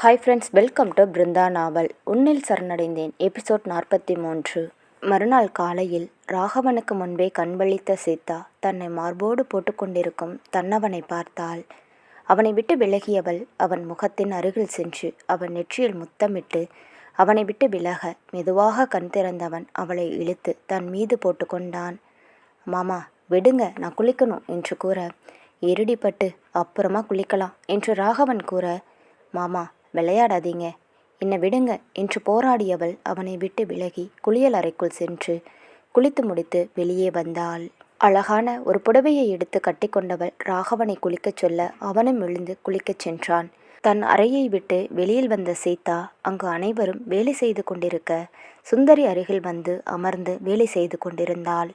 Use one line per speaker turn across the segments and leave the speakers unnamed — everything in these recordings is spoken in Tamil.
Hi friends welcome to Brinda novel உன்னில் சரணடைந்தேன் எபிசோட் நாற்பத்தி மூன்று மறுநாள் காலையில் ராகவனுக்கு முன்பே கண்வழித்த சீதா தன்னை மார்போடு போட்டுக்கொண்டிருக்கும் தன்னவனை பார்த்தாள். அவனை விட்டு விலகியவள் அவன் முகத்தின் அருகில் சென்று அவன் நெற்றியில் முத்தமிட்டு அவனை விட்டு விலக மெதுவாக கண் திறந்தவன் அவளை இழுத்து தன் மீது போட்டுக்கொண்டான் மாமா விடுங்க நான் குளிக்கணும் என்று கூற எருடிப்பட்டு அப்புறமா குளிக்கலாம் என்று ராகவன் கூற மாமா விளையாடாதீங்க. என்னை விடுங்க என்று போராடியவள் அவனை விட்டு விலகி குளியல் அறைக்குள் சென்று குளித்து முடித்து வெளியே வந்தாள். அழகான ஒரு புடவையை எடுத்து கட்டிக்கொண்டவள் ராகவனை குளிக்கச் சொல்ல அவனும் எழுந்து குளிக்கச் சென்றான். தன் அறையை விட்டு வெளியில் வந்த சீதா அங்கு அனைவரும் வேலை செய்து கொண்டிருக்க சுந்தரி அருகில் வந்து அமர்ந்து வேலை செய்து கொண்டிருந்தாள்.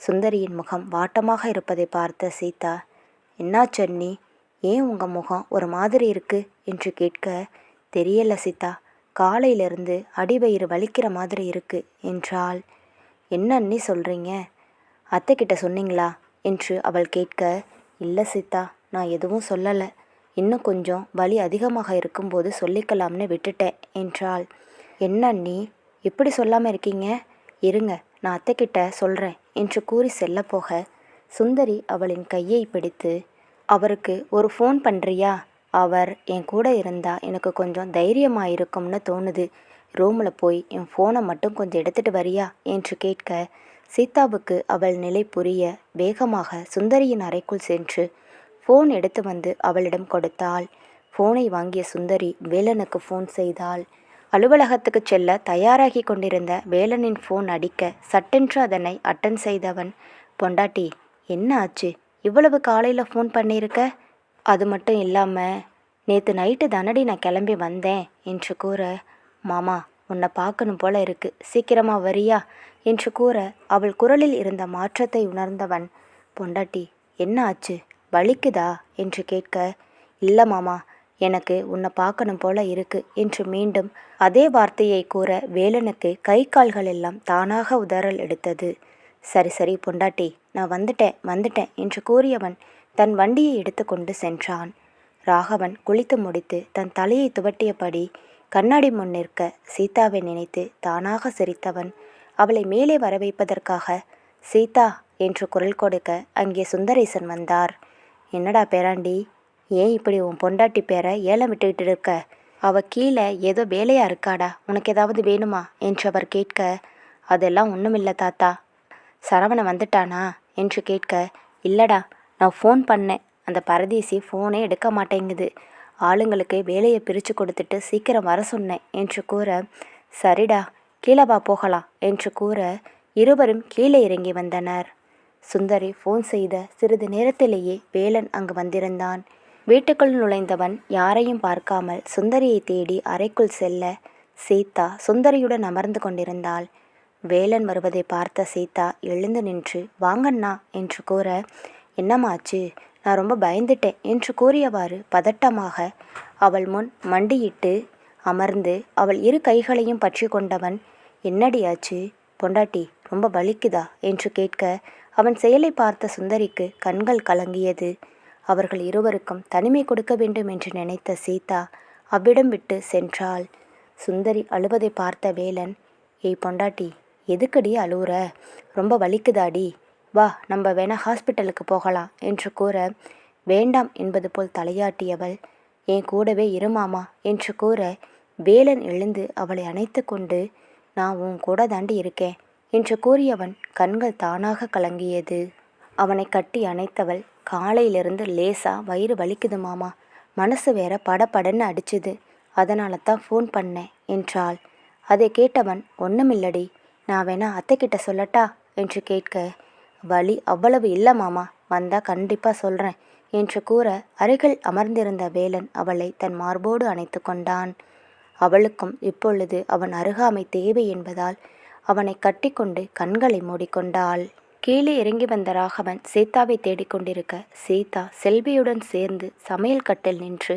சுந்தரியின் முகம் வாட்டமாக இருப்பதை பார்த்த சீதா என்னாச்சு சென்னி ஏன் உங்கள் முகம் ஒரு மாதிரி இருக்கு? என்று கேட்க தெரியல சீதா காலையிலிருந்து அடிவயிறு வலிக்கிற மாதிரி இருக்கு என்றாள். என்ன அண்ணி சொல்கிறீங்க அத்தைக்கிட்ட சொன்னீங்களா? என்று அவள் கேட்க இல்லை சீதா நான் எதுவும் சொல்லலை. இன்னும் கொஞ்சம் வலி அதிகமாக இருக்கும்போது சொல்லிக்கலாம்னு விட்டுட்டேன் என்றாள். என்ன அண்ணி இப்படி சொல்லாமல் இருக்கீங்க? இருங்க நான் அத்தைக்கிட்ட சொல்கிறேன் என்று கூறி செல்ல போக சுந்தரி அவளின் கையை பிடித்து அவருக்கு ஒரு ஃபோன் பண்ணுறியா அவர் என் கூட இருந்தால் எனக்கு கொஞ்சம் தைரியமாக இருக்கும்னு தோணுது. ரூமில் போய் என் ஃபோனை மட்டும் கொஞ்சம் எடுத்துகிட்டு வரியா? என்று கேட்க சீதாவுக்கு அவள் நிலை புரிய வேகமாக சுந்தரியின் அறைக்குள் சென்று ஃபோன் எடுத்து வந்து அவளிடம் கொடுத்தாள். ஃபோனை வாங்கிய சுந்தரி வேலனுக்கு ஃபோன் செய்தாள். அலுவலகத்துக்கு செல்ல தயாராகி கொண்டிருந்த வேலனின் ஃபோன் அடிக்க சட்டென்று அதனை அட்டன் செய்தவன் பொண்டாட்டி என்ன ஆச்சு? இவ்வளவு காலையில் ஃபோன் பண்ணியிருக்க? அது மட்டும் இல்லாமல் நேற்று நைட்டு தானடி நான் கிளம்பி வந்தேன் என்று கூற மாமா உன்னை பார்க்கணும் போல இருக்கு. சீக்கிரமா வரியா? என்று கூற அவள் குரலில் இருந்த மாற்றத்தை உணர்ந்தவன் பொண்டாட்டி என்ன ஆச்சு? வலிக்குதா? என்று கேட்க இல்லை மாமா எனக்கு உன்னை பார்க்கணும் போல இருக்கு. என்று மீண்டும் அதே வார்த்தையை கூற வேலனுக்கு கை கால்கள் எல்லாம் தானாக உதறல் எடுத்தது. சரி சரி பொண்டாட்டி நான் வந்துட்டேன் வந்துட்டேன் என்று கூறியவன் தன் வண்டியை எடுத்துக்கொண்டு சென்றான். ராகவன் குளித்து முடித்து தன் தலையை துவட்டியபடி கண்ணாடி முன் நிற்க சீதாவை நினைத்து தானாக சிரித்தவன் அவளை மேலே வர வைப்பதற்காக சீதா என்று குரல் கொடுக்க அங்கே சுந்தரேசன் வந்தார். என்னடா பேராண்டி ஏன் இப்படி உன் பொண்டாட்டி பேரை ஏலம் விட்டுக்கிட்டு இருக்க? அவ கீழே ஏதோ வேலையா இருக்காடா உனக்கு ஏதாவது வேணுமா? என்று அவர் கேட்க அதெல்லாம் ஒன்றுமில்ல தாத்தா சரவணன் வந்துட்டானா? என்று கேட்க இல்லடா நான் ஃபோன் பண்ணேன். அந்த பரதேசி ஃபோனே எடுக்க மாட்டேங்குது. ஆளுங்களுக்கு வேலையை பிரித்து கொடுத்துட்டு சீக்கிரம் வர சொன்னேன் என்று கூற சரிடா கீழே வா போகலாம் என்று கூற இருவரும் கீழே இறங்கி வந்தனர். சுந்தரி ஃபோன் செய்த சிறிது நேரத்திலேயே வேலன் அங்கு வந்திருந்தான். வீட்டுக்குள் நுழைந்தவன் யாரையும் பார்க்காமல் சுந்தரியை தேடி அறைக்குள் செல்ல சீதா சுந்தரியுடன் அமர்ந்து கொண்டிருந்தாள். வேலன் வருவதை பார்த்த சீதா எழுந்து நின்று வாங்கண்ணா என்று கூற என்னமாச்சு நான் ரொம்ப பயந்துட்டேன் என்று கூறியவாறு பதட்டமாக அவள் முன் மண்டியிட்டு அமர்ந்து அவள் இரு கைகளையும் பற்றி கொண்டவன் என்னடியாச்சு பொண்டாட்டி ரொம்ப வலிக்குதா? என்று கேட்க அவன் செயலை பார்த்த சுந்தரிக்கு கண்கள் கலங்கியது. அவர்கள் இருவருக்கும் தனிமை கொடுக்க வேண்டும் என்று நினைத்த சீதா அவ்விடம் விட்டு சென்றாள். சுந்தரி அழுவதை பார்த்த வேலன் ஏய் பொண்டாட்டி எதுக்கடி அழுவுற? ரொம்ப வலிக்குதாடி. வா நம்ம வேணா ஹாஸ்பிட்டலுக்கு போகலாம் என்று கூற வேண்டாம் என்பது போல் தலையாட்டியவள் என் கூடவே இருமாமா என்று கூற வேலன் எழுந்து அவளை அணைத்து கொண்டு நான் உன் கூட தாண்டி இருக்கேன் என்று கூறியவன் கண்கள் தானாக கலங்கியது. அவனை கட்டி அணைத்தவள் காலையிலிருந்து லேசா வயிறு வலிக்குது மாமா. மனசு வேற படபடன்னு அடிச்சுது. அதனால தான் ஃபோன் பண்ணேன் என்றாள். அதை கேட்டவன் ஒன்றுமில்லடி நான் வேணா அத்தைக்கிட்ட சொல்லட்டா? என்று கேட்க வலி அவ்வளவு இல்லை மாமா வந்தா கண்டிப்பா சொல்றேன் என்று கூற அருகில் அமர்ந்திருந்த வேலன் அவளை தன் மார்போடு அணைத்து கொண்டான். அவளுக்கும் இப்பொழுது அவன் அருகாமை தேவை என்பதால் அவனை கட்டிக்கொண்டு கண்களை மூடிக்கொண்டாள். கீழே இறங்கி வந்த ராகவன் சீதாவை தேடிக்கொண்டிருக்க சீதா செல்வியுடன் சேர்ந்து சமையல் கட்டில் நின்று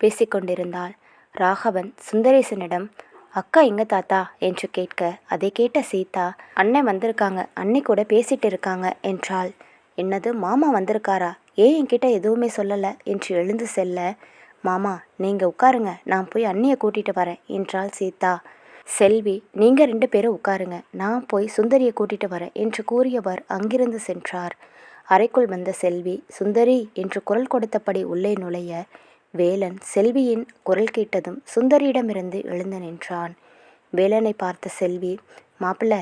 பேசிக்கொண்டிருந்தாள் ராகவன் சுந்தரேசனிடம் அக்கா எங்க தாத்தா? என்று கேட்க அதை கேட்ட சீதா அண்ணன் வந்திருக்காங்க அன்னை கூட பேசிட்டு இருக்காங்க என்றாள். என்னது மாமா வந்திருக்காரா? ஏன் என்கிட்ட எதுவுமே சொல்லலை? என்று எழுந்து செல்ல மாமா நீங்கள் உட்காருங்க நான் போய் அண்ணியை கூட்டிகிட்டு வரேன் என்றாள் சீதா. செல்வி நீங்கள் ரெண்டு பேரும் உட்காருங்க நான் போய் சுந்தரியை கூட்டிகிட்டு வரேன் என்று கூறியவர் அங்கிருந்து சென்றார். அறைக்குள் வந்த செல்வி சுந்தரி என்று குரல் கொடுத்தபடி உள்ளே நுழைய வேலன் செல்வியின் குரல் கேட்டதும் சுந்தரியிடமிருந்து எழுந்து நின்றான். வேலனை பார்த்த செல்வி மாப்பிள்ள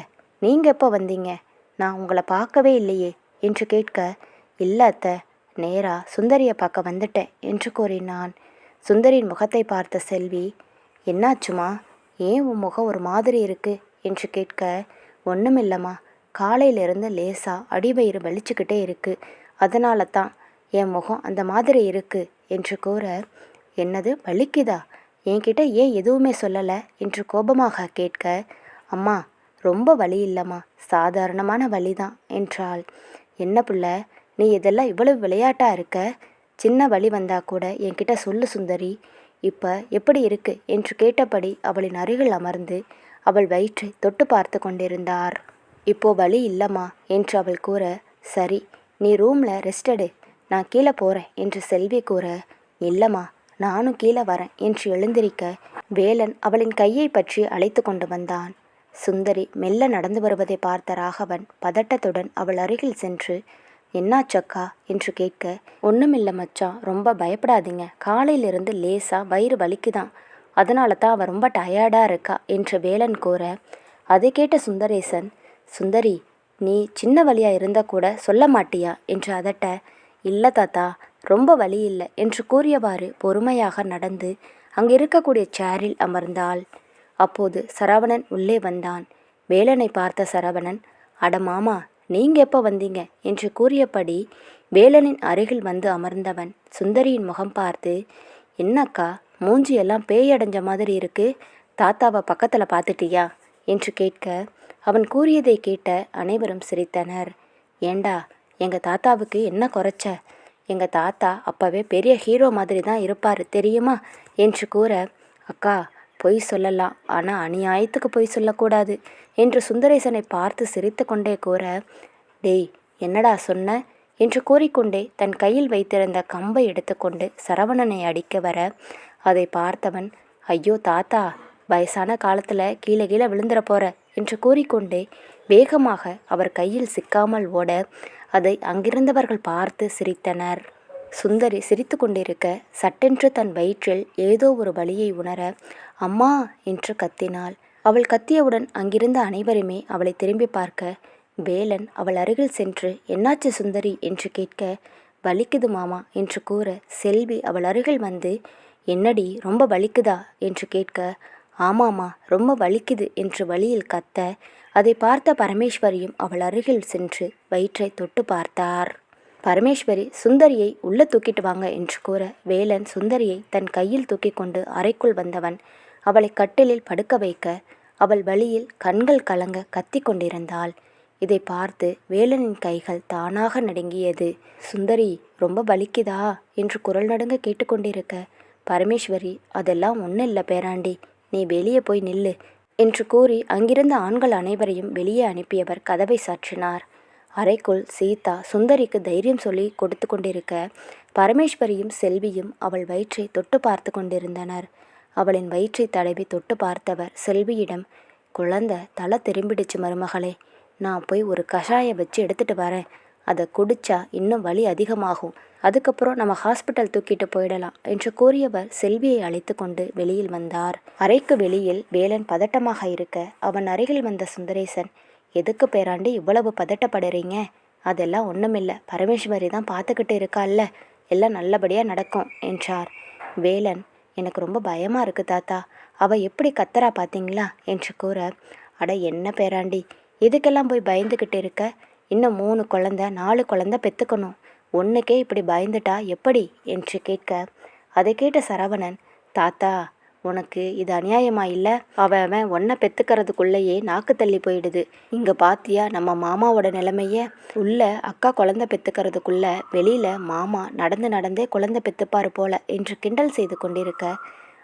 நீங்கள் எப்போ வந்தீங்க? நான் உங்களை பார்க்கவே இல்லையே என்று கேட்க இல்லை அத்த நேரா சுந்தரியை பார்க்க வந்துட்டேன் என்று கூறினான். சுந்தரியின் முகத்தை பார்த்த செல்வி என்னாச்சுமா? ஏன் உன் முகம் ஒரு மாதிரி இருக்கு? என்று கேட்க ஒன்றுமில்லம்மா காலையிலிருந்து லேசாக அடிவயிறு வலிச்சுக்கிட்டே இருக்கு. அதனால தான் என் முகம் அந்த மாதிரி இருக்குது என்று கூற என்னது வலிக்குதா என்கிட்ட ஏன் எதுவுமே சொல்லலை? என்று கோபமாக கேட்க அம்மா ரொம்ப வலி இல்லைம்மா. சாதாரணமான வலி தான் என்றாள். என்ன புள்ள நீ இதெல்லாம் இவ்வளவு விளையாட்டாக இருக்க? சின்ன வழி வந்தால் கூட என்கிட்ட சொல்லு சுந்தரி. இப்போ எப்படி இருக்கு? என்று கேட்டபடி அவளின் அருகில் அமர்ந்து அவள் வயிற்றை தொட்டு பார்த்து கொண்டிருந்தார். இப்போ வலி இல்லைம்மா. என்று அவள் கூற சரி நீ ரூமில் ரெஸ்ட் எடு. நான் கீழே போகிறேன் என்று செல்வி கூற இல்லைம்மா நானும் கீழே வரேன் என்று எழுந்திருக்க வேலன் அவளின் கையை பற்றி அழைத்து கொண்டு வந்தான். சுந்தரி மெல்ல நடந்து வருவதை பார்த்த ராகவன் பதட்டத்துடன் அவள் அருகில் சென்று என்னாச்சக்கா என்று கேட்க ஒன்றுமில்ல மச்சான் ரொம்ப பயப்படாதீங்க. காலையிலிருந்து லேசாக வயிறு வலிக்குதான். அதனால தான் அவள் ரொம்ப டயர்டாக இருக்கா? என்று வேலன் கூற அதை கேட்ட சுந்தரேசன் சுந்தரி நீ சின்ன வழியாக இருந்தால் கூட சொல்ல மாட்டியா? என்று அதட்ட இல்லை தாத்தா ரொம்ப வழி இல்லை என்று கூறியவாறு பொறுமையாக நடந்து அங்கு இருக்கக்கூடிய சேரில் அமர்ந்தாள். அப்போது சரவணன் உள்ளே வந்தான். வேலனை பார்த்த சரவணன் அட மாமா நீங்க எப்போ வந்தீங்க? என்று கூறியபடி வேலனின் அருகில் வந்து அமர்ந்தவன் சுந்தரியின் முகம் பார்த்து என்னக்கா மூஞ்சி எல்லாம் பேயடைஞ்ச மாதிரி இருக்கு. தாத்தாவை பக்கத்தில் பார்த்துட்டியா என்று கேட்க அவன் கூறியதை கேட்ட அனைவரும் சிரித்தனர். ஏண்டா எங்கள் தாத்தாவுக்கு என்ன குறைச்ச? எங்கள் தாத்தா அப்போவே பெரிய ஹீரோ மாதிரி தான் இருப்பார் தெரியுமா? என்று கூற அக்கா பொய் சொல்லலாம். ஆனால் அநியாயத்துக்கு பொய் சொல்லக்கூடாது என்று சுந்தரேசனை பார்த்து சிரித்து கொண்டே கூற டேய் என்னடா சொன்ன? என்று கூறிக்கொண்டே தன் கையில் வைத்திருந்த கம்பை எடுத்துக்கொண்டு சரவணனை அடிக்க வர அதை பார்த்தவன் ஐயோ தாத்தா வயசான காலத்தில் கீழே கீழே விழுந்துற போற என்று கூறிக்கொண்டே வேகமாக அவர் கையில் சிக்காமல் ஓட அதை அங்கிருந்தவர்கள் பார்த்து சிரித்தனர். சுந்தரி சிரித்து கொண்டிருக்க சட்டென்று தன் வயிற்றில் ஏதோ ஒரு வலியை உணர அம்மா என்று கத்தினாள். அவள் கத்தியவுடன் அங்கிருந்த அனைவருமே அவளை திரும்பி பார்க்க வேலன் அவள் அருகில் சென்று என்னாச்சு சுந்தரி? என்று கேட்க வலிக்குது மாமா என்று கூற செல்வி அவள் அருகில் வந்து என்னடி ரொம்ப வலிக்குதா? என்று கேட்க ஆமாமா ரொம்ப வலிக்குது என்று வழியில் கத்த அதை பார்த்த பரமேஸ்வரியும் அவள் அருகில் சென்று வயிற்றை தொட்டு பார்த்தார். பரமேஸ்வரி சுந்தரியை உள்ள தூக்கிட்டு வாங்க என்று கூற வேலன் சுந்தரியை தன் கையில் தூக்கி கொண்டு அறைக்குள் வந்தவன் அவளை கட்டிலில் படுக்க வைக்க அவள் வழியில் கண்கள் கலங்க கத்திக் கொண்டிருந்தாள். இதை பார்த்து வேலனின் கைகள் தானாக நடுங்கியது. சுந்தரி ரொம்ப வலிக்குதா? என்று குரல் நடுங்க கேட்டுக்கொண்டிருக்க பரமேஸ்வரி அதெல்லாம் ஒன்றும் இல்லை பேராண்டி. நீ வெளியே போய் நில்லு என்று கூறி அங்கிருந்த ஆண்கள் அனைவரையும் வெளியே அனுப்பியவர் கதவை சாற்றினார். அறைக்குள் சீதா சுந்தரிக்கு தைரியம் சொல்லி கொடுத்து கொண்டிருக்க பரமேஸ்வரியும் செல்வியும் அவள் வயிற்றை தொட்டு பார்த்து கொண்டிருந்தனர். அவளின் வயிற்றை தடவி தொட்டு பார்த்தவர் செல்வியிடம் குழந்தை தலை திரும்பிடுச்சு மருமகளே. நான் போய் ஒரு கஷாயம் வச்சு எடுத்துட்டு வரேன். அதை குடித்தா இன்னும் வலி அதிகமாகும். அதுக்கப்புறம் நம்ம ஹாஸ்பிட்டல் தூக்கிட்டு போயிடலாம் என்று கூறியவர் செல்வியை அழைத்து கொண்டு வெளியில் வந்தார். அறைக்கு வெளியில் வேலன் பதட்டமாக இருக்க அவன் அருகில் வந்த சுந்தரேசன் எதுக்கு பேராண்டி இவ்வளவு பதட்டப்படுறீங்க? அதெல்லாம் ஒன்றுமில்ல பரமேஸ்வரி தான் பார்த்துக்கிட்டு இருக்கால்ல. எல்லாம் நல்லபடியாக நடக்கும் என்றார். வேலன் எனக்கு ரொம்ப பயமாக இருக்குது தாத்தா. அவள் எப்படி கத்தரா பார்த்தீங்களா என்று கூற அட என்ன பேராண்டி இதுக்கெல்லாம் போய் பயந்துக்கிட்டு இருக்க? இன்னும் மூணு குழந்த நாலு குழந்த பெற்றுக்கணும் ஒன்றுக்கே இப்படி பயந்துட்டா எப்படி? என்று கேட்க அதை கேட்ட சரவணன் தாத்தா உனக்கு இது அநியாயமா இல்லை? அவன் அவன் ஒன்றை பெத்துக்கிறதுக்குள்ளேயே நாக்கு தள்ளி போயிடுது. இங்கே பாத்தியா நம்ம மாமாவோட நிலைமைய? உள்ள அக்கா குழந்தை பெற்றுக்கிறதுக்குள்ள வெளியில் மாமா நடந்து நடந்தே குழந்தை பெற்றுப்பார் போல என்று கிண்டல் செய்து கொண்டிருக்க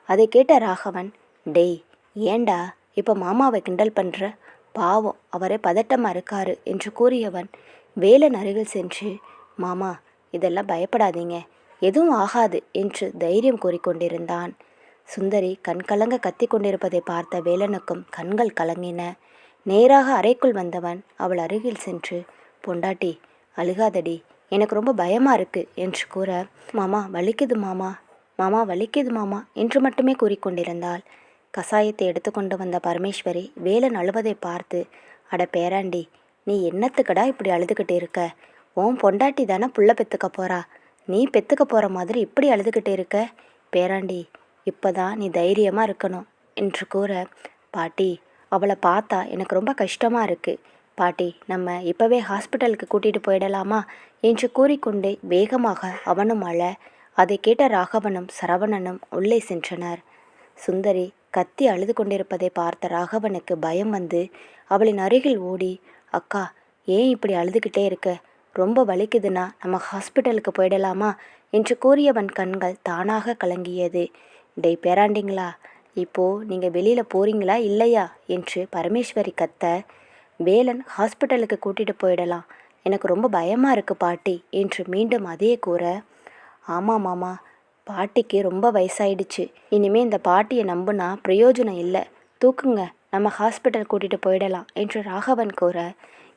அதை கேட்ட ராகவன் டேய் ஏண்டா இப்போ மாமாவை கிண்டல் பண்ணுற பாவம் அவரே பதட்டமாக இருக்காரு என்று கூறியவன் வேலன் அருகில் சென்று மாமா இதெல்லாம் பயப்படாதீங்க எதுவும் ஆகாது என்று தைரியம் கூறிக்கொண்டிருந்தான். சுந்தரி கண்கலங்க கத்தி கொண்டிருப்பதை பார்த்த வேலனுக்கும் கண்கள் கலங்கின. நேராக அறைக்குள் வந்தவன் அவள் அருகில் சென்று பொண்டாட்டி அழுகாதடி எனக்கு ரொம்ப பயமாக இருக்குது என்று கூற மாமா வலிக்குது மாமா மாமா வலிக்குது மாமா என்று மட்டுமே கூறிக்கொண்டிருந்தாள். கசாயத்தை எடுத்துக்கொண்டு வந்த பரமேஸ்வரி வேலன் அழுவதை பார்த்து அட பேராண்டி நீ என்னத்துக்கடா இப்படி அழுதுகிட்டு இருக்க? உன் பொண்டாட்டி தானே புள்ள பெத்துக்க போறா. நீ பெத்துக்க போகிற மாதிரி இப்படி அழுதுகிட்டு இருக்க? பேராண்டி இப்பதான் நீ தைரியமாக இருக்கணும் என்று கூற பாட்டி அவளை பார்த்தா எனக்கு ரொம்ப கஷ்டமாக இருக்குது பாட்டி நம்ம இப்போவே ஹாஸ்பிட்டலுக்கு கூட்டிகிட்டு போயிடலாமா? என்று கூறிக்கொண்டு வேகமாக அவனும் அழ அதை கேட்ட ராகவனும் சரவணனும் உள்ளே சென்றனர். சுந்தரி கத்தி அழுது கொண்டிருப்பதை பார்த்த ராகவனுக்கு பயம் வந்து அவளின் அருகில் ஓடி அக்கா ஏன் இப்படி அழுதுகிட்டே இருக்க? ரொம்ப வலிக்குதுன்னா நம்ம ஹாஸ்பிட்டலுக்கு போயிடலாமா? என்று கூறியவன் கண்கள் தானாக கலங்கியது. டேய் பேராண்டிங்களா? இப்போ நீங்கள் வெளியில் போறீங்களா இல்லையா? என்று பரமேஸ்வரி கத்த வேலன் ஹாஸ்பிட்டலுக்கு கூட்டிட்டு போயிடலாம். எனக்கு ரொம்ப பயமாக இருக்கு பாட்டி என்று மீண்டும் அதே கூற ஆமாம் மாமா பாட்டிக்கு ரொம்ப வயசாயிடுச்சு. இனிமே இந்த பாட்டியை நம்புனா பிரயோஜனம் இல்லை. தூக்குங்க நம்ம ஹாஸ்பிட்டல் கூட்டிட்டு போயிடலாம் என்று ராகவன் கூற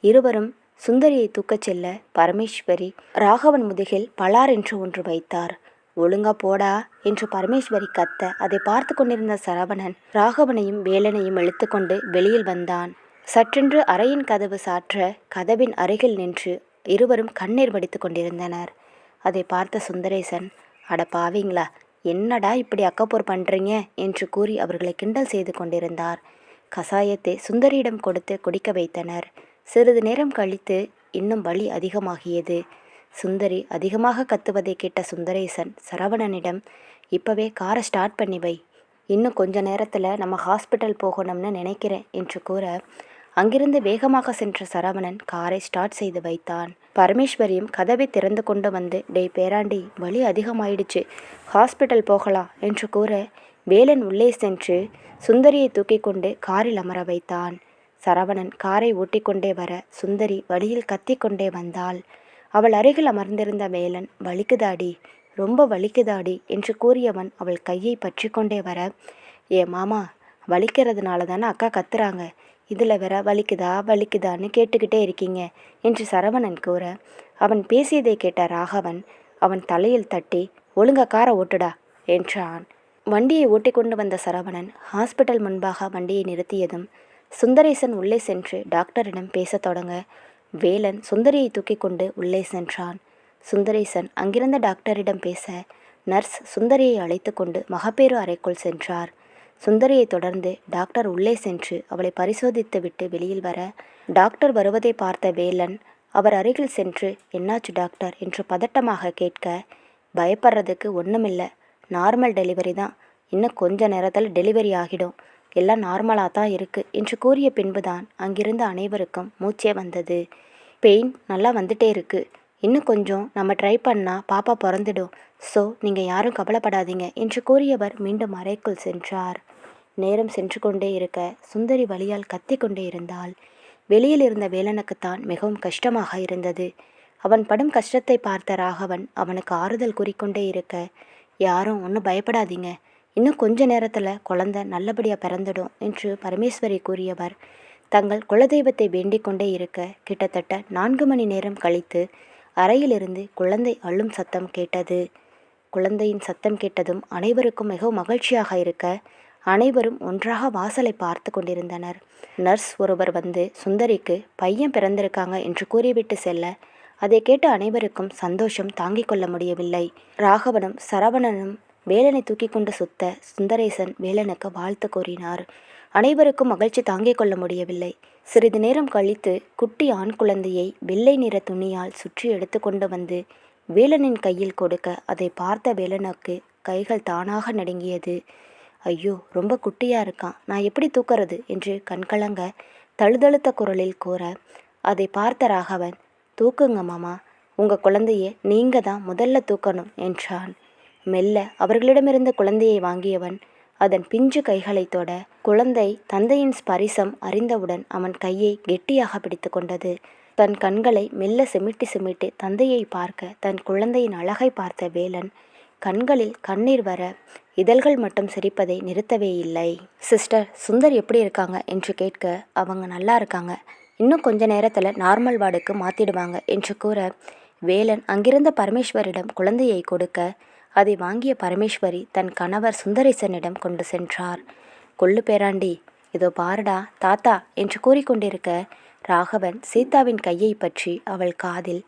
இருவரும் சுந்தரியை தூக்கச் செல்ல பரமேஸ்வரி ராகவன் முதுகில் பலார் என்று ஒன்று வைத்தார். ஒழுங்கா போடா என்று பரமேஸ்வரி கத்த அதை பார்த்து கொண்டிருந்த சரவணன் ராகவனையும் வேலனையும் இழுத்துக்கொண்டு வெளியில் வந்தான். சற்றென்று அறையின் கதவு சாற்ற கதவின் அருகில் நின்று இருவரும் கண்ணீர் வடித்து கொண்டிருந்தனர். அதை பார்த்த சுந்தரேசன் அட பாவீங்களா என்னடா இப்படி அக்கப்போர் பண்ணுறீங்க என்று கூறி அவர்களை கிண்டல் செய்து கொண்டிருந்தார். கசாயத்தை சுந்தரியிடம் கொடுத்து குடிக்க வைத்தனர். சிறிது நேரம் கழித்து இன்னும் வலி அதிகமாகியது. சுந்தரி அதிகமாக கத்துவதை கேட்ட சுந்தரேசன் சரவணனிடம் இப்போவே காரை ஸ்டார்ட் பண்ணி வை. இன்னும் கொஞ்ச நேரத்தில் நம்ம ஹாஸ்பிட்டல் போகணும்னு நினைக்கிறேன் என்று கூற அங்கிருந்து வேகமாக சென்ற சரவணன் காரை ஸ்டார்ட் செய்து வைத்தான். பரமேஸ்வரியும் கதவை திறந்து கொண்டு வந்து டேய் பேராண்டி வலி அதிகமாயிடுச்சு. ஹாஸ்பிட்டல் போகலாம் என்று கூற வேலன் உள்ளே சென்று சுந்தரியை தூக்கி கொண்டு காரில் அமர வைத்தான். சரவணன் காரை ஓட்டிக்கொண்டே வர சுந்தரி வழியில் கத்திக்கொண்டே வந்தாள். அவள் அருகில் அமர்ந்திருந்த வேலன் வலிக்குதாடி ரொம்ப வலிக்குதாடி என்று கூறியவன் அவள் கையை பற்றி கொண்டே வர ஏ மாமா வலிக்கிறதுனால தானே அக்கா கத்துறாங்க. இதில் வேற வலிக்குதா வலிக்குதான்னு கேட்டுக்கிட்டே இருக்கீங்க என்று சரவணன் கூற. அவன் பேசியதை கேட்ட ராகவன் அவன் தலையில் தட்டி ஒழுங்கா காரை ஓட்டுடா என்றான். வண்டியை ஓட்டிக்கொண்டு வந்த சரவணன் ஹாஸ்பிட்டல் முன்பாக வண்டியை நிறுத்தியதும் சுந்தரேசன் உள்ளே சென்று டாக்டரிடம் பேசத் தொடங்க. வேலன் சுந்தரியை தூக்கி கொண்டு உள்ளே சென்றான். சுந்தரேசன் அங்கிருந்த டாக்டரிடம் பேச நர்ஸ் சுந்தரியை அழைத்து கொண்டு மகப்பேறு அறைக்குள் சென்றார். சுந்தரியை தொடர்ந்து டாக்டர் உள்ளே சென்று அவளை பரிசோதித்துவிட்டு வெளியில் வர டாக்டர் வருவதை பார்த்த வேலன் அவர் அருகில் சென்று என்னாச்சு டாக்டர் என்று பதட்டமாக கேட்க பயப்படுறதுக்கு ஒன்றுமில்லை நார்மல் டெலிவரி தான். இன்னும் கொஞ்ச நேரத்தில் டெலிவரி ஆகிடும். எல்லாம் நார்மலாக தான் இருக்குது என்று கூறிய பின்புதான் அங்கிருந்த அனைவருக்கும் மூச்சே வந்தது. பெயின் நல்லா வந்துட்டே இருக்குது இன்னும் கொஞ்சம் நம்ம ட்ரை பண்ணால் பாப்பா பிறந்துடும். ஸோ நீங்கள் யாரும் கவலைப்படாதீங்க என்று கூறியவர் மீண்டும் அறைக்குள் சென்றார். நேரம் சென்று கொண்டே இருக்க சுந்தரி வழியால் கத்திக்கொண்டே இருந்தாள். வெளியில் இருந்த வேலனுக்குத்தான் மிகவும் கஷ்டமாக இருந்தது. அவன் படும் கஷ்டத்தை பார்த்த ராகவன் அவனுக்கு ஆறுதல் கூறிக்கொண்டே இருக்க யாரும் ஒன்றும் பயப்படாதீங்க. இன்னும் கொஞ்ச நேரத்தில் குழந்தை நல்லபடியாக பிறந்துடும் என்று பரமேஸ்வரி கூறியவர். தங்கள் குலதெய்வத்தை வேண்டிக் கொண்டே இருக்க கிட்டத்தட்ட நான்கு மணி நேரம் கழித்து அறையிலிருந்து குழந்தை அள்ளும் சத்தம் கேட்டது. குழந்தையின் சத்தம் கேட்டதும் அனைவருக்கும் மிகவும் மகிழ்ச்சியாக இருக்க அனைவரும் ஒன்றாக வாசலை பார்த்து கொண்டிருந்தனர். நர்ஸ் ஒருவர் வந்து சுந்தரிக்கு பையன் பிறந்திருக்காங்க என்று கூறிவிட்டு செல்ல அதை கேட்டு அனைவருக்கும் சந்தோஷம் தாங்கிக் கொள்ள முடியவில்லை. ராகவனும் சரவணனும் வேலனை தூக்கி கொண்டு சுத்த சுந்தரேசன் வேலனுக்கு வாழ்த்து கூறினார். அனைவருக்கும் மகிழ்ச்சி தாங்கிக் கொள்ள முடியவில்லை. சிறிது நேரம் கழித்து குட்டி ஆண் குழந்தையை வெள்ளை நிற துணியால் சுற்றி எடுத்து கொண்டு வந்து வேலனின் கையில் கொடுக்க அதை பார்த்த வேலனுக்கு கைகள் தானாக நடுங்கியது. ஐயோ ரொம்ப குட்டியாக இருக்கான். நான் எப்படி தூக்கறது? என்று கண்கலங்க தழுதழுத்த குரலில் கூற அதை பார்த்த ராகவன் தூக்குங்க மாமா உங்கள் குழந்தைய நீங்கள் தான் முதல்ல தூக்கணும் என்றான். மெல்ல அவர்களிடமிருந்த குழந்தையை வாங்கியவன் அதன் பிஞ்சு கைகளை தொட குழந்தை தந்தையின் ஸ்பரிசம் அறிந்தவுடன் அவன் கையை கெட்டியாக பிடித்து கொண்டது. தன் கண்களை மெல்ல சிமிட்டி சிமிட்டி தந்தையை பார்க்க தன் குழந்தையின் அழகை பார்த்த வேலன் கண்களில் கண்ணீர் வர இதழ்கள் மட்டும் சிரிப்பதை நிறுத்தவே இல்லை. சிஸ்டர் சுந்தர் எப்படி இருக்காங்க? என்று கேட்க அவங்க நல்லா இருக்காங்க. இன்னும் கொஞ்ச நேரத்தில் நார்மல் வார்டுக்கு மாற்றிடுவாங்க என்று கூற வேலன் அங்கிருந்த பரமேஸ்வரிடம் குழந்தையை கொடுக்க அதை வாங்கிய பரமேஸ்வரி தன் கணவர் சுந்தரேசனிடம் கொண்டு சென்றார். கொள்ளு பேராண்டி இதோ பாருடா தாத்தா என்று கூறிக்கொண்டிருக்க ராகவன் சீதாவின் கையை பற்றி அவள் காதில்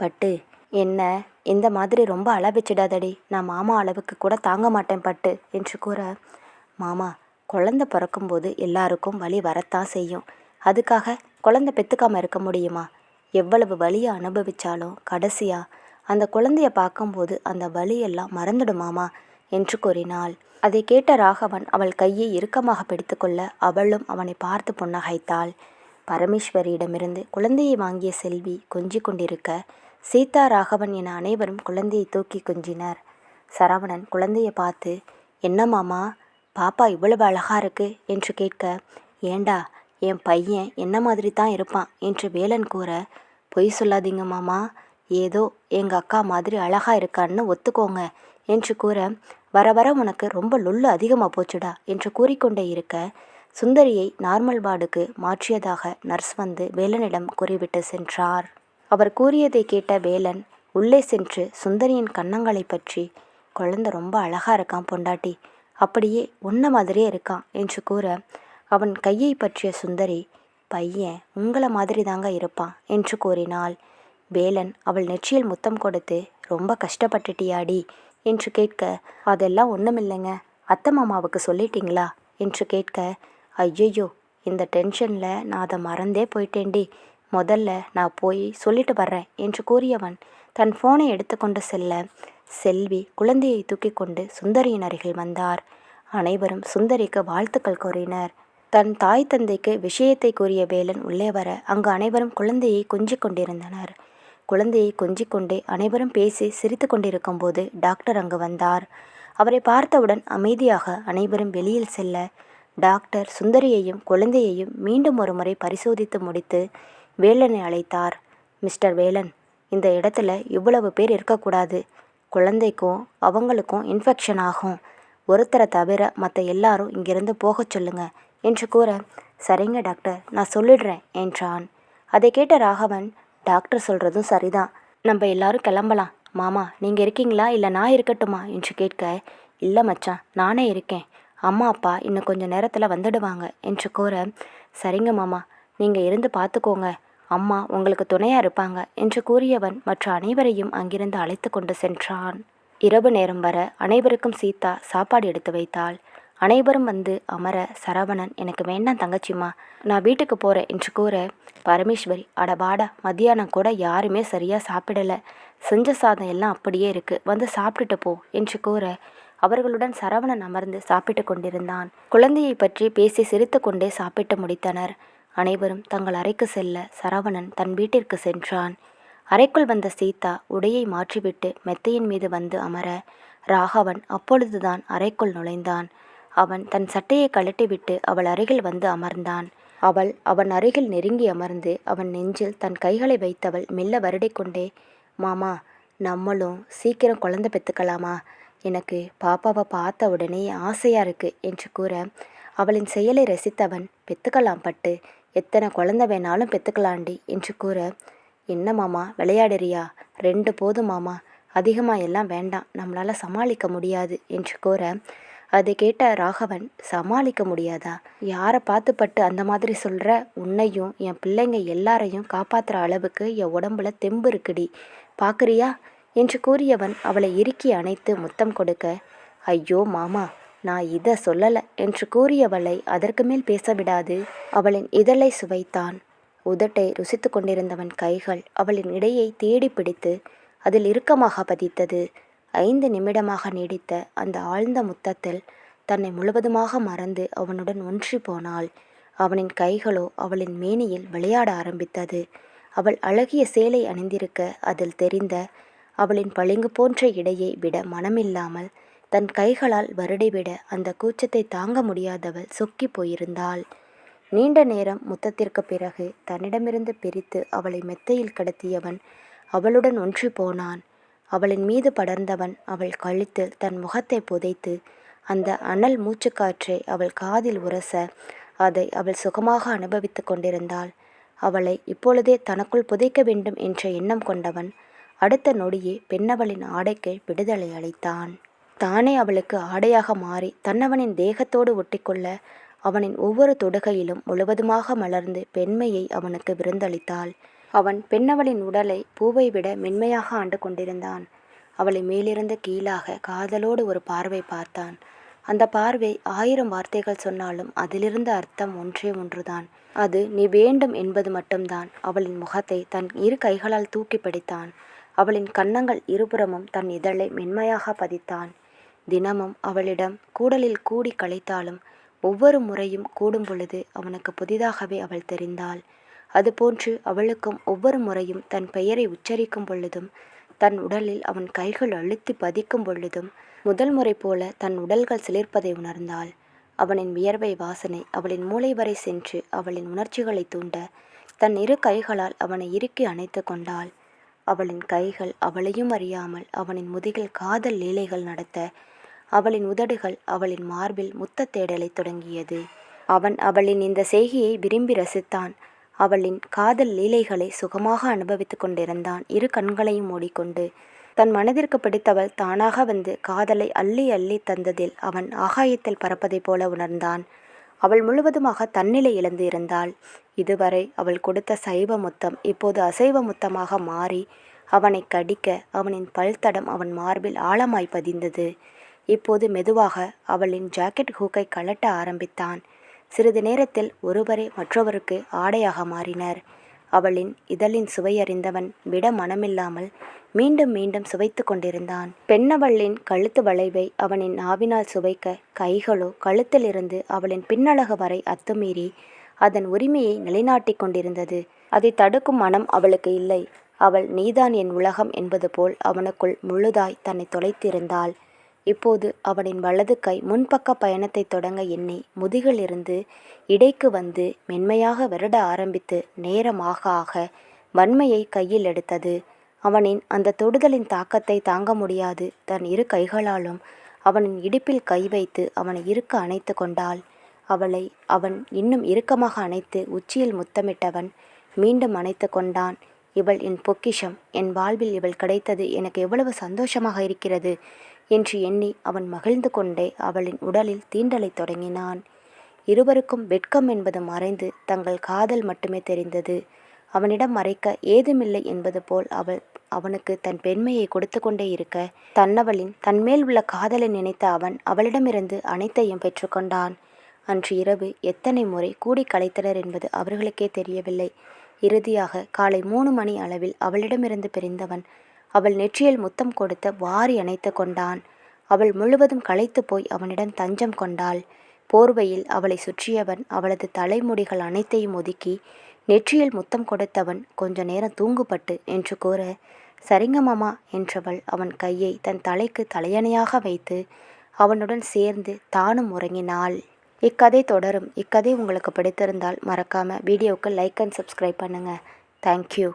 பட்டு என்ன இந்த மாதிரி ரொம்ப அளவிச்சிடாதடி நான் மாமா அளவுக்கு கூட தாங்க மாட்டேன் பட்டு என்று கூற மாமா குழந்தை பிறக்கும்போது எல்லாருக்கும் வலி வரத்தான் செய்யும். அதுக்காக குழந்தை பெற்றுக்காமல் இருக்க முடியுமா? எவ்வளவு வலியை அனுபவித்தாலும் கடைசியாக அந்த குழந்தைய பார்க்கும்போது அந்த வலியெல்லாம் மறந்துடுமாமா என்று கூறினாள். அதை கேட்ட ராகவன் அவள் கையை இறுக்கமாக பிடித்துக்கொள்ள அவளும் அவனை பார்த்து புன்னகைத்தாள். பரமேஸ்வரியிடமிருந்து குழந்தையை வாங்கிய செல்வி கொஞ்சிக் கொண்டிருக்க சீதா ராகவன் என அனைவரும் குழந்தையை தூக்கி கொஞ்சினர். சரவணன் குழந்தையை பார்த்து என்ன மாமா பாப்பா இவ்வளவு அழகா இருக்கு? என்று கேட்க ஏண்டா என் பையன் என்ன மாதிரி தான் இருப்பான்? என்று வேலன் கூற பொய் சொல்லாதீங்க மாமா ஏதோ எங்கள் அக்கா மாதிரி அழகா இருக்கான்னு ஒத்துக்கோங்க. என்று கூற வர வர உனக்கு ரொம்ப லொல்லு அதிகமாக போச்சுடா என்று கூறிக்கொண்டே இருக்க சுந்தரியை நார்மல் வார்டுக்கு மாற்றியதாக நர்ஸ் வந்து வேலனிடம் கூறிவிட்டு சென்றார். அவர் கூறியதை கேட்ட வேலன் உள்ளே சென்று சுந்தரியின் கன்னங்களை பற்றி குழந்தை ரொம்ப அழகா இருக்கான் பொண்டாட்டி. அப்படியே உன்ன மாதிரியே இருக்கான் என்று கூற அவன் கையை பற்றிய சுந்தரி பையன் உங்களை மாதிரி தாங்க இருப்பான் என்று கூறினாள். வேலன் அவள் நெற்றியில் முத்தம் கொடுத்து ரொம்ப கஷ்டப்பட்டுட்டியாடி என்று கேட்க அதெல்லாம் ஒன்றுமில்லைங்க அத்தை மாமாவுக்கு சொல்லிட்டீங்களா? என்று கேட்க ஐயையோ இந்த டென்ஷனில் நான் அதை மறந்தே போயிட்டேன்டி. முதல்ல நான் போய் சொல்லிட்டு வர்றேன் என்று கூறியவன் தன் ஃபோனை எடுத்துக்கொண்டு செல்ல. செல்வி குழந்தையை தூக்கி கொண்டு சுந்தரியின் அருகில் வந்தார். அனைவரும் சுந்தரிக்கு வாழ்த்துக்கள் கூறினர். தன் தாய் தந்தைக்கு விஷயத்தை கூறிய வேலன் உள்ளே வர அங்கு அனைவரும் குழந்தையை கொஞ்சிக் கொண்டிருந்தனர். குழந்தையை கொஞ்சிக் கொண்டே அனைவரும் பேசி சிரித்து கொண்டிருக்கும் போது டாக்டர் அங்கு வந்தார். அவரை பார்த்தவுடன் அமைதியாக அனைவரும் வெளியில் செல்ல. டாக்டர் சுந்தரியையும் குழந்தையையும் மீண்டும் ஒரு முறை பரிசோதித்து முடித்து வேலனை அழைத்தார். மிஸ்டர் வேலன் இந்த இடத்துல இவ்வளவு பேர் இருக்கக்கூடாது. குழந்தைக்கும் அவங்களுக்கும் இன்ஃபெக்ஷன் ஆகும். ஒருத்தரை தவிர மற்ற எல்லாரும் இங்கிருந்து போகச் சொல்லுங்க என்று கூற சரிங்க டாக்டர் நான் சொல்லிடுறேன் என்றான். அதை கேட்ட ராகவன் டாக்டர் சொல்கிறதும் சரிதான். நம்ம எல்லாரும் கிளம்பலாம். மாமா நீங்கள் இருக்கீங்களா? இல்லை நான் இருக்கட்டுமா? என்று கேட்க இல்லை மச்சான் நானே இருக்கேன். அம்மா அப்பா இன்னும் கொஞ்சம் நேரத்தில் வந்துடுவாங்க என்று கூற சரிங்க மாமா. நீங்கள் இருந்து பார்த்துக்கோங்க அம்மா உங்களுக்கு துணையாக இருப்பாங்க என்று கூறியவன் மற்ற அனைவரையும் அங்கிருந்து அழைத்து கொண்டு சென்றான். இரவு நேரம் வர அனைவருக்கும் சீதா சாப்பாடு எடுத்து வைத்தாள். அனைவரும் வந்து அமர சரவணன் எனக்கு வேண்டாம் தங்கச்சிம்மா நான் வீட்டுக்கு போகிறேன் என்று கூற பரமேஸ்வரி அடபாடா மத்தியானம் கூட யாருமே சரியாக சாப்பிடல. செஞ்ச சாதம் எல்லாம் அப்படியே இருக்கு வந்து சாப்பிட்டுட்டு போ என்று கூற அவர்களுடன் சரவணன் அமர்ந்து சாப்பிட்டு கொண்டிருந்தான். குழந்தையை பற்றி பேசி சிரித்து கொண்டே சாப்பிட்டு முடித்தனர். அனைவரும் தங்கள் அறைக்கு செல்ல சரவணன் தன் வீட்டிற்கு சென்றான். அறைக்குள் வந்த சீதா உடையை மாற்றிவிட்டு மெத்தையின் மீது வந்து அமர ராகவன் அப்பொழுதுதான் அறைக்குள் நுழைந்தான். அவன் தன் சட்டையை கழட்டிவிட்டு அவள் அருகில் வந்து அமர்ந்தான். அவள் அவன் அருகில் நெருங்கி அமர்ந்து அவன் நெஞ்சில் தன் கைகளை வைத்தவள் மெல்ல வருடிக்கொண்டே மாமா நம்மளும் சீக்கிரம் குழந்தை பெற்றுக்கலாமா எனக்கு பாப்பாவை பார்த்த உடனே ஆசையா இருக்கு என்று கூற அவளின் செயலை ரசித்தவன் பெத்துக்கலாம் பட்டு எத்தனை குழந்தை வேணாலும் பெற்றுக்கலாண்டி என்று கூற என்ன மாமா விளையாடுறியா? ரெண்டு போதும் மாமா. அதிகமாக எல்லாம் வேண்டாம். நம்மளால் சமாளிக்க முடியாது என்று கூற அதை கேட்ட ராகவன் சமாளிக்க முடியாதா? யாரை பார்த்து பட்டு அந்த மாதிரி சொல்கிற உன்னையும் என் பிள்ளைங்க எல்லாரையும் காப்பாற்றுற அளவுக்கு என் உடம்புல தெம்பு இருக்குடி. பார்க்குறியா என்று கூறியவன் அவளை இறுக்கி அணைத்து முத்தம் கொடுக்க ஐயோ மாமா நான் இதை சொல்லலை என்று கூறியவளை அதற்கு மேல் பேச விடாது அவளின் இதழை சுவைத்தான். உதட்டை ருசித்து கொண்டிருந்தவன் கைகள் அவளின் இடையை தேடி பிடித்து அதில் இறுக்கமாக பதித்தது. ஐந்து நிமிடமாக நீடித்த அந்த ஆழ்ந்த முத்தத்தில் தன்னை முழுவதுமாக மறந்து அவனுடன் ஒன்றி போனாள். அவனின் கைகளோ அவளின் மேனியில் விளையாட ஆரம்பித்தது. அவள் அழகிய சேலை அணிந்திருக்க அதில் தெரிந்த அவளின் பளிங்கு போன்ற இடையை விட மனமில்லாமல் தன் கைகளால் வருடிவிட அந்த கூச்சத்தை தாங்க முடியாதவள் சொக்கி போயிருந்தாள். நீண்ட நேரம் முத்தத்திற்குப் பிறகு தன்னிடமிருந்து பிரித்து அவளை மெத்தையில் கடத்தியவன் அவளுடன் ஒன்றி போனான். அவளின் மீது படர்ந்தவன் அவள் கழுத்தில் தன் முகத்தை புதைத்து அந்த அனல் மூச்சுக்காற்றை அவள் காதில் உரச அதை அவள் சுகமாக அனுபவித்து கொண்டிருந்தாள். அவளை இப்பொழுதே தனக்குள் புதைக்க வேண்டும் என்ற எண்ணம் கொண்டவன் அடுத்த நொடியே பெண்ணவளின் ஆடைக்கு விடுதலை அளித்தான். தானே அவளுக்கு ஆடையாக மாறி தன்னவனின் தேகத்தோடு ஒட்டிக்கொள்ள அவனின் ஒவ்வொரு தொடுகையிலும் முழுவதுமாக மலர்ந்து பெண்மையை அவனுக்கு விருந்தளித்தாள். அவன் பெண்ணவளின் உடலை பூவை விட மென்மையாக ஆண்டு கொண்டிருந்தான். அவளை மேலிருந்து கீழாக காதலோடு ஒரு பார்வை பார்த்தான். அந்த பார்வை ஆயிரம் வார்த்தைகள் சொன்னாலும் அதிலிருந்த அர்த்தம் ஒன்றே ஒன்றுதான். அது நீ வேண்டும் என்பது மட்டும்தான் அவளின் முகத்தை தன் இரு கைகளால் தூக்கி பிடித்தான். அவளின் கன்னங்கள் இருபுறமும் தன் இதழை மென்மையாக பதித்தான். தினமும் அவளிடம் கூடலில் கூடி களைத்தாலும் ஒவ்வொரு முறையும் கூடும் பொழுது அவனுக்கு புதிதாகவே அவள் தெரிந்தாள். அதுபோன்று அவளுக்கும் ஒவ்வொரு முறையும் தன் பெயரை உச்சரிக்கும் பொழுதும் தன் உடலில் அவன் கைகள் அழுத்தி பதிக்கும் பொழுதும் முதல் முறை போல தன் உடல்கள் சிலிர்ப்பதை உணர்ந்தாள். அவனின் வியர்வை வாசனை அவளின் மூளை வரை சென்று அவளின் உணர்ச்சிகளை தூண்ட தன் இரு கைகளால் அவனை இறுக்கி அணைத்து கொண்டாள். அவளின் கைகள் அவளையும் அறியாமல் அவனின் முதுகில் காதல் லீலைகள் நடத்த அவளின் உதடுகள் அவளின் மார்பில் முத்த தேடலை தொடங்கியது. அவன் அவளின் இந்த செய்கையை விரும்பி ரசித்தான். அவளின் காதல் லீலைகளை சுகமாக அனுபவித்துக் கொண்டிருந்தான். இரு கண்களையும் மூடிக்கொண்டு தன் மனதிற்கு பிடித்தவள் தானாக வந்து காதலை அள்ளி அள்ளி தந்ததில் அவன் ஆகாயத்தில் பறப்பதைப் போல உணர்ந்தான். அவள் முழுவதுமாக தன்னிலை இழந்து இருந்தாள். இதுவரை அவள் கொடுத்த சைவ முத்தம் இப்போது அசைவ முத்தமாக மாறி அவனை கடிக்க அவனின் பல்தடம் அவன் மார்பில் ஆழமாய் பதிந்தது. இப்போது மெதுவாக அவளின் ஜாக்கெட் ஹூக்கை கலட்ட ஆரம்பித்தான். சிறிது நேரத்தில் ஒருவரே மற்றவருக்கு ஆடையாக மாறினர். அவளின் இதழின் சுவையறிந்தவன் விட மனமில்லாமல் மீண்டும் மீண்டும் சுவைத்து கொண்டிருந்தான். பெண்ணவளின் கழுத்து வளைவை அவனின் நாவினால் சுவைக்க கைகளோ கழுத்திலிருந்து அவளின் பின்னழகு வரை அத்துமீறி அதன் உரிமையை நிலைநாட்டிக் கொண்டிருந்தது. அதை தடுக்கும் மனம் அவளுக்கு இல்லை. அவள் நீதான் என் உலகம் என்பது போல் அவனுக்குள் முழுதாய் தன்னை தொலைத்திருந்தாள். இப்போது அவனின் வலது கை முன்பக்க பயணத்தை தொடங்க எண்ணி முதுகிலிருந்து இடைக்கு வந்து மென்மையாக வருட ஆரம்பித்து நேரமாக ஆக வன்மையை கையில் எடுத்தது. அவனின் அந்த தொடுதலின் தாக்கத்தை தாங்க முடியாது. தன் இரு கைகளாலும் அவனின் இடுப்பில் கை வைத்து அவனை இருக்க அணைத்து கொண்டாள். அவளை அவன் இன்னும் இறுக்கமாக அணைத்து உச்சியில் முத்தமிட்டவன் மீண்டும் அணைத்து கொண்டான். இவள் என் பொக்கிஷம். என் வாழ்வில் இவள் கிடைத்தது. எனக்கு எவ்வளவு சந்தோஷமாக இருக்கிறது. என்று எண்ணி அவன் மகிழ்ந்து கொண்டே அவளின் உடலில் தீண்டலைத் தொடங்கினான். இருவருக்கும் வெட்கம் என்பது மறைந்து தங்கள் காதல் மட்டுமே தெரிந்தது. அவனிடம் மறைக்க ஏதுமில்லை என்பது போல் அவள் அவனுக்கு தன் பெண்மையை கொடுத்து கொண்டே இருக்க தன்னவளின் தன்மேல் உள்ள காதலை நினைத்த அவன் அவளிடமிருந்து அனைத்தையும் பெற்றுக்கொண்டான் அன்று இரவு எத்தனை முறை கூடி கலைத்தனர் என்பது அவர்களுக்கே தெரியவில்லை. இறுதியாக காலை மூணு மணி அளவில் அவளிடமிருந்து பிரிந்தவன் அவள் நெற்றியில் முத்தம் கொடுத்து வாரி அணைத்து கொண்டான். அவள் முழுவதும் களைத்து போய் அவனிடம் தஞ்சம் கொண்டாள். போர்வையில் அவளை சுற்றியவன் அவளது தலைமுடிகள் அனைத்தையும் ஒதுக்கி நெற்றியில் முத்தம் கொடுத்தவன் கொஞ்ச நேரம் தூங்குபட்டு என்று கூற சரிங்க மாமா என்றவள் அவன் கையை தன் தலைக்கு தலையணையாக வைத்து அவனுடன் சேர்ந்து தானும் உறங்கினாள். இக்கதை தொடரும். இக்கதை உங்களுக்கு பிடித்திருந்தால் மறக்காமல் வீடியோவுக்கு லைக் அண்ட் சப்ஸ்கிரைப் பண்ணுங்கள் தேங்க்யூ